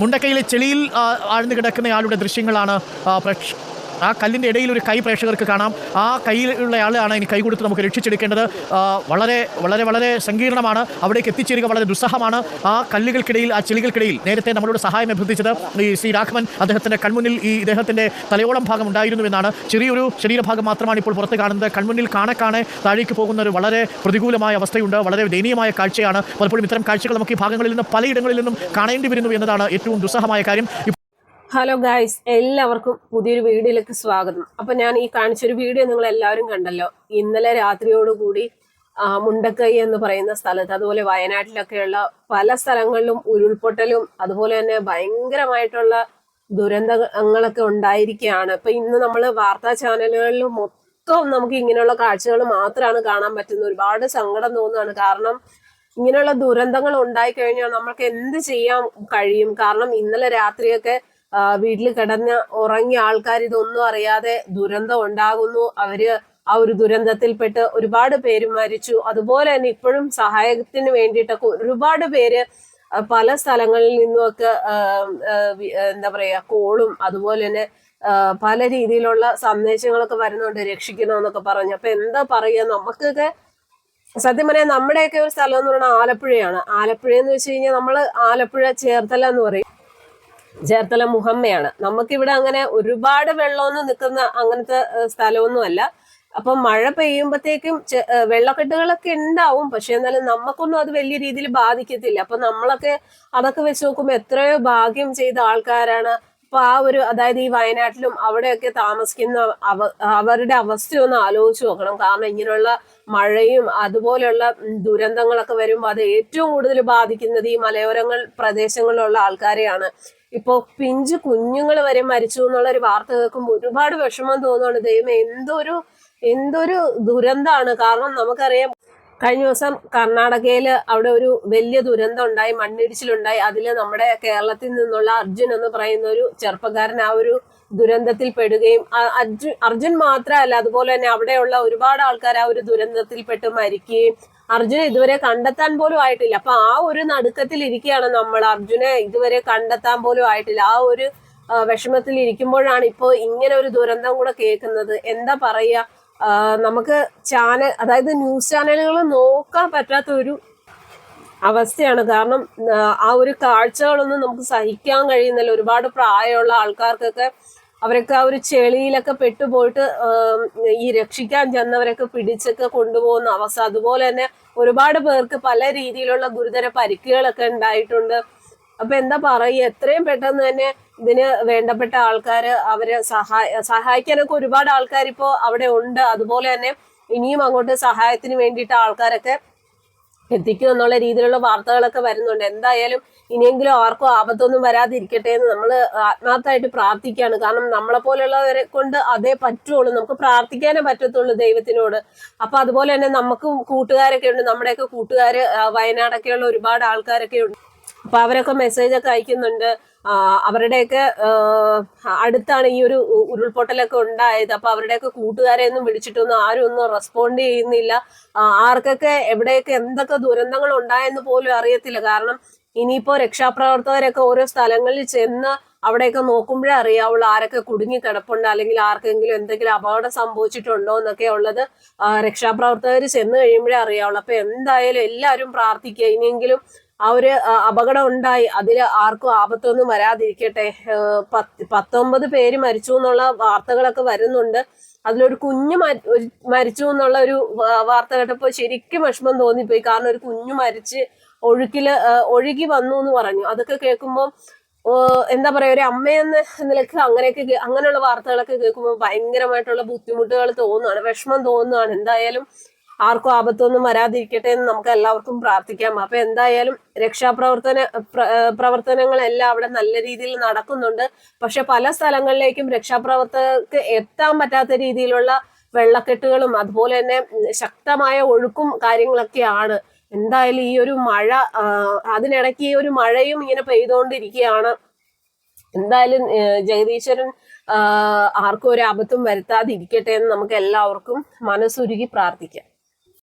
മുണ്ടക്കയിലെ ചെളിയിൽ ആഴ്ന്നു കിടക്കുന്നയാളുടെ ദൃശ്യങ്ങളാണ് പ്രേക്ഷ- ആ കല്ലിന്റെ ഇടയിൽ ഒരു കൈ പ്രേക്ഷകർക്ക് കാണാം. ആ കയ്യിലുള്ള ആളാണ് ഇനി കൈ കൊടുത്ത് നമുക്ക് രക്ഷിച്ചെടുക്കേണ്ടത്. വളരെ വളരെ വളരെ സങ്കീർണമാണ്. അവിടേക്ക് എത്തിച്ചേരുക വളരെ ദുസ്സഹമാണ്. ആ കല്ലുകൾക്കിടയിൽ ആ ചെളികൾക്കിടയിൽ നേരത്തെ നമ്മളോട് സഹായം അഭ്യർത്ഥിച്ചത് ഈ ശ്രീ രാഘവൻ അദ്ദേഹത്തിന്റെ കൺമുന്നിൽ ഈ ഇദ്ദേഹത്തിന്റെ തലയോളം ഭാഗം ഉണ്ടായിരുന്നു എന്നാണ്. ചെറിയൊരു ശരീരഭാഗം മാത്രമാണ് ഇപ്പോൾ പുറത്ത് കാണുന്നത്. കൺമുന്നിൽ കാണെ കാണെ താഴേക്ക് പോകുന്ന ഒരു വളരെ പ്രതികൂലമായ അവസ്ഥയുണ്ട്. വളരെ ദയനീയമായ കാഴ്ചയാണ്. പലപ്പോഴും ഇത്തരം കാഴ്ചകൾ നമുക്ക് ഈ ഭാഗങ്ങളിൽ നിന്ന് പലയിടങ്ങളിൽ നിന്നും കാണേണ്ടി വരുന്നു എന്നതാണ് ഏറ്റവും ദുസ്സഹമായ കാര്യം. ഹലോ ഗായ്സ് എല്ലാവർക്കും പുതിയൊരു വീഡിയോയിലേക്ക് സ്വാഗതം. അപ്പൊ ഞാൻ ഈ കാണിച്ചൊരു വീഡിയോ നിങ്ങൾ എല്ലാവരും കണ്ടല്ലോ. ഇന്നലെ രാത്രിയോടുകൂടി മുണ്ടക്കൈ എന്ന് പറയുന്ന സ്ഥലത്ത് അതുപോലെ വയനാട്ടിലൊക്കെയുള്ള പല സ്ഥലങ്ങളിലും ഉരുൾപൊട്ടലും അതുപോലെ തന്നെ ഭയങ്കരമായിട്ടുള്ള ദുരന്തങ്ങളൊക്കെ ഉണ്ടായിരിക്കുകയാണ്. ഇപ്പൊ ഇന്ന് നമ്മൾ വാർത്താ ചാനലുകളിൽ മൊത്തം നമുക്ക് ഇങ്ങനെയുള്ള കാഴ്ചകൾ മാത്രമാണ് കാണാൻ പറ്റുന്നത്. ഒരുപാട് സങ്കടം തോന്നുകയാണ്. കാരണം ഇങ്ങനെയുള്ള ദുരന്തങ്ങൾ ഉണ്ടായി കഴിഞ്ഞാൽ നമ്മൾക്ക് എന്ത് ചെയ്യാൻ കഴിയും? കാരണം ഇന്നലെ രാത്രിയൊക്കെ വീട്ടിൽ കിടന്ന് ഉറങ്ങിയ ആൾക്കാർ ഇതൊന്നും അറിയാതെ ദുരന്തം ഉണ്ടാകുന്നു. അവർ ആ ഒരു ദുരന്തത്തിൽപ്പെട്ട് ഒരുപാട് പേര് മരിച്ചു. അതുപോലെ തന്നെ ഇപ്പോഴും സഹായത്തിന് വേണ്ടിയിട്ടൊക്കെ ഒരുപാട് പേര് പല സ്ഥലങ്ങളിൽ നിന്നുമൊക്കെ എന്താ പറയാ കോളും അതുപോലെ തന്നെ പല രീതിയിലുള്ള സന്ദേശങ്ങളൊക്കെ വരുന്നുണ്ട്. രക്ഷിക്കണമെന്നൊക്കെ പറഞ്ഞു. അപ്പൊ എന്താ പറയുക നമുക്കൊക്കെ സത്യം പറയാ നമ്മുടെയൊക്കെ ഒരു സ്ഥലം എന്ന് പറയുന്നത് ആലപ്പുഴയാണ്. ആലപ്പുഴ എന്ന് വെച്ച് കഴിഞ്ഞാൽ നമ്മൾ ആലപ്പുഴ ചേർത്തല എന്ന് പറയും. ചേർത്തല മുഹമ്മയാണ്. നമുക്കിവിടെ അങ്ങനെ ഒരുപാട് വെള്ളമൊന്നും നിൽക്കുന്ന അങ്ങനത്തെ സ്ഥലമൊന്നും അല്ല അപ്പം മഴ പെയ്യുമ്പോഴത്തേക്കും വെള്ളക്കെട്ടുകളൊക്കെ ഉണ്ടാവും. പക്ഷെ എന്നാലും നമുക്കൊന്നും അത് വലിയ രീതിയിൽ ബാധിക്കത്തില്ല. അപ്പൊ നമ്മളൊക്കെ അതൊക്കെ വെച്ച് നോക്കുമ്പോൾ എത്രയോ ഭാഗ്യം ചെയ്ത ആൾക്കാരാണ്. അപ്പൊ ആ ഒരു അതായത് ഈ വയനാട്ടിലും അവിടെയൊക്കെ താമസിക്കുന്ന അവ അവരുടെ അവസ്ഥയൊന്ന് ആലോചിച്ച് നോക്കണം. കാരണം ഇങ്ങനെയുള്ള മഴയും അതുപോലെയുള്ള ദുരന്തങ്ങളൊക്കെ വരുമ്പോൾ അത് ഏറ്റവും കൂടുതൽ ബാധിക്കുന്നത് ഈ മലയോരങ്ങൾ പ്രദേശങ്ങളിലുള്ള ആൾക്കാരെയാണ്. ഇപ്പോ പിഞ്ചു കുഞ്ഞുങ്ങൾ വരെ മരിച്ചു എന്നുള്ള ഒരു വാർത്ത കേൾക്കുമ്പോൾ ഒരുപാട് വിഷമം തോന്നുകയാണ് ദൈവം എന്തൊരു എന്തൊരു ദുരന്തമാണ് കാരണം നമുക്കറിയാം കഴിഞ്ഞ ദിവസം കർണാടകയിൽ അവിടെ ഒരു വലിയ ദുരന്തം ഉണ്ടായി മണ്ണിടിച്ചിലുണ്ടായി. അതിൽ നമ്മുടെ കേരളത്തിൽ നിന്നുള്ള അർജുൻ എന്ന് പറയുന്ന ഒരു ചെറുപ്പക്കാരൻ ആ ഒരു ദുരന്തത്തിൽ പെടുകയും അർജുൻ അർജുൻ മാത്രമല്ല അതുപോലെ തന്നെ അവിടെയുള്ള ഒരുപാട് ആൾക്കാർ ആ ഒരു ദുരന്തത്തിൽപ്പെട്ട് മരിക്കുകയും അർജുനെ ഇതുവരെ കണ്ടെത്താൻ പോലും ആയിട്ടില്ല. അപ്പൊ ആ ഒരു നടുക്കത്തിൽ ഇരിക്കുകയാണ് നമ്മൾ. അർജുനെ ഇതുവരെ കണ്ടെത്താൻ പോലും ആയിട്ടില്ല. ആ ഒരു വിഷമത്തിൽ ഇരിക്കുമ്പോഴാണ് ഇപ്പോൾ ഇങ്ങനെ ഒരു ദുരന്തം കൂടെ കേൾക്കുന്നത്. എന്താ പറയുക? നമുക്ക് ചാനൽ അതായത് ന്യൂസ് ചാനലുകൾ നോക്കാൻ പറ്റാത്ത ഒരു അവസ്ഥയാണ്. കാരണം ആ ഒരു കാഴ്ചകളൊന്നും നമുക്ക് സഹിക്കാൻ കഴിയുന്നില്ല. ഒരുപാട് പ്രായമുള്ള ആൾക്കാർക്കൊക്കെ അവരൊക്കെ ആ ഒരു ചെളിയിലൊക്കെ പെട്ടുപോയിട്ട് ഈ രക്ഷിക്കാൻ ചെന്നവരൊക്കെ പിടിച്ചൊക്കെ കൊണ്ടുപോകുന്ന അവസ്ഥ. അതുപോലെ തന്നെ ഒരുപാട് പേർക്ക് പല രീതിയിലുള്ള ഗുരുതര പരിക്കുകളൊക്കെ ഉണ്ടായിട്ടുണ്ട്. അപ്പൊ എന്താ പറയുക എത്രയും പെട്ടെന്ന് തന്നെ ഇതിന് വേണ്ടപ്പെട്ട ആൾക്കാര് അവരെ സഹായ സഹായിക്കാനൊക്കെ ഒരുപാട് ആൾക്കാർ അവിടെ ഉണ്ട്. അതുപോലെ തന്നെ ഇനിയും അങ്ങോട്ട് സഹായത്തിന് വേണ്ടിയിട്ട് ആൾക്കാരൊക്കെ എത്തിക്കും എന്നുള്ള രീതിയിലുള്ള വാർത്തകളൊക്കെ വരുന്നുണ്ട്. എന്തായാലും ഇനിയെങ്കിലും ആർക്കും ആപത്തൊന്നും വരാതിരിക്കട്ടെ എന്ന് നമ്മൾ ആത്മാർത്ഥമായിട്ട് പ്രാർത്ഥിക്കുകയാണ്. കാരണം നമ്മളെ പോലെയുള്ളവരെ കൊണ്ട് അതേ പറ്റുള്ളൂ. നമുക്ക് പ്രാർത്ഥിക്കാനേ പറ്റത്തുള്ളൂ ദൈവത്തിനോട്. അപ്പൊ അതുപോലെ തന്നെ നമുക്കും കൂട്ടുകാരൊക്കെ ഉണ്ട്. നമ്മുടെയൊക്കെ കൂട്ടുകാർ വയനാടൊക്കെയുള്ള ഒരുപാട് ആൾക്കാരൊക്കെ ഉണ്ട്. അപ്പൊ അവരൊക്കെ മെസ്സേജ് ഒക്കെ അയക്കുന്നുണ്ട്. അവരുടെയൊക്കെ അടുത്താണ് ഈ ഒരു ഉരുൾപൊട്ടലൊക്കെ ഉണ്ടായത്. അപ്പൊ അവരുടെയൊക്കെ കൂട്ടുകാരെ ഒന്നും വിളിച്ചിട്ടൊന്നും ആരും ഒന്നും റെസ്പോണ്ട് ചെയ്യുന്നില്ല. ആർക്കൊക്കെ എവിടെയൊക്കെ എന്തൊക്കെ ദുരന്തങ്ങൾ ഉണ്ടായെന്ന് പോലും അറിയത്തില്ല. കാരണം ഇനിയിപ്പോ രക്ഷാപ്രവർത്തകരൊക്കെ ഓരോ സ്ഥലങ്ങളിൽ ചെന്ന് അവിടെയൊക്കെ നോക്കുമ്പോഴേ അറിയാവുള്ളൂ ആരൊക്കെ കുടുങ്ങി കിടപ്പുണ്ട് അല്ലെങ്കിൽ ആർക്കെങ്കിലും എന്തെങ്കിലും അപകടം സംഭവിച്ചിട്ടുണ്ടോ എന്നൊക്കെ ഉള്ളത് രക്ഷാപ്രവർത്തകർ ചെന്ന് കഴിയുമ്പോഴേ അറിയാവുള്ളൂ. അപ്പൊ എന്തായാലും എല്ലാവരും പ്രാർത്ഥിക്കുക. ഇനിയെങ്കിലും ആ ഒരു അപകടം ഉണ്ടായി. അതിൽ ആർക്കും ആപത്തൊന്നും വരാതിരിക്കട്ടെ. പത്തൊമ്പത് പേര് മരിച്ചു എന്നുള്ള വാർത്തകളൊക്കെ വരുന്നുണ്ട്. അതിലൊരു കുഞ്ഞു മരി- മരിച്ചു എന്നുള്ള ഒരു വാർത്ത കേട്ടപ്പോൾ ശരിക്കും വിഷമം തോന്നിപ്പോയി. കാരണം ഒരു കുഞ്ഞു മരിച്ച് ഒഴുക്കിൽ ഒഴുകി വന്നു എന്ന് പറഞ്ഞു. അതൊക്കെ കേൾക്കുമ്പോൾ എന്താ പറയാ ഒരു അമ്മയെന്ന നിലയ്ക്ക് അങ്ങനെയൊക്കെ അങ്ങനെയുള്ള വാർത്തകളൊക്കെ കേൾക്കുമ്പോൾ ഭയങ്കരമായിട്ടുള്ള ബുദ്ധിമുട്ടുകൾ തോന്നുകയാണ് വിഷമം തോന്നുകയാണ് എന്തായാലും ആർക്കും ആപത്തൊന്നും വരാതിരിക്കട്ടെ എന്ന് നമുക്ക് എല്ലാവർക്കും പ്രാർത്ഥിക്കാം. അപ്പൊ എന്തായാലും രക്ഷാപ്രവർത്തന പ്രവർത്തനങ്ങളെല്ലാം അവിടെ നല്ല രീതിയിൽ നടക്കുന്നുണ്ട്. പക്ഷെ പല സ്ഥലങ്ങളിലേക്കും രക്ഷാപ്രവർത്തകർക്ക് എത്താൻ പറ്റാത്ത രീതിയിലുള്ള വെള്ളക്കെട്ടുകളും അതുപോലെ തന്നെ ശക്തമായ ഒഴുക്കും കാര്യങ്ങളൊക്കെയാണ്. എന്തായാലും ഈ ഒരു മഴ അതിനിടയ്ക്ക് ഈ ഒരു മഴയും ഇങ്ങനെ പെയ്തുകൊണ്ടിരിക്കുകയാണ്. എന്തായാലും ജഗദീശ്വരൻ ആർക്കും ഒരു ആപത്തും വരുത്താതിരിക്കട്ടെ എന്ന് നമുക്ക് എല്ലാവർക്കും മനസ്സുരുകി പ്രാർത്ഥിക്കാം.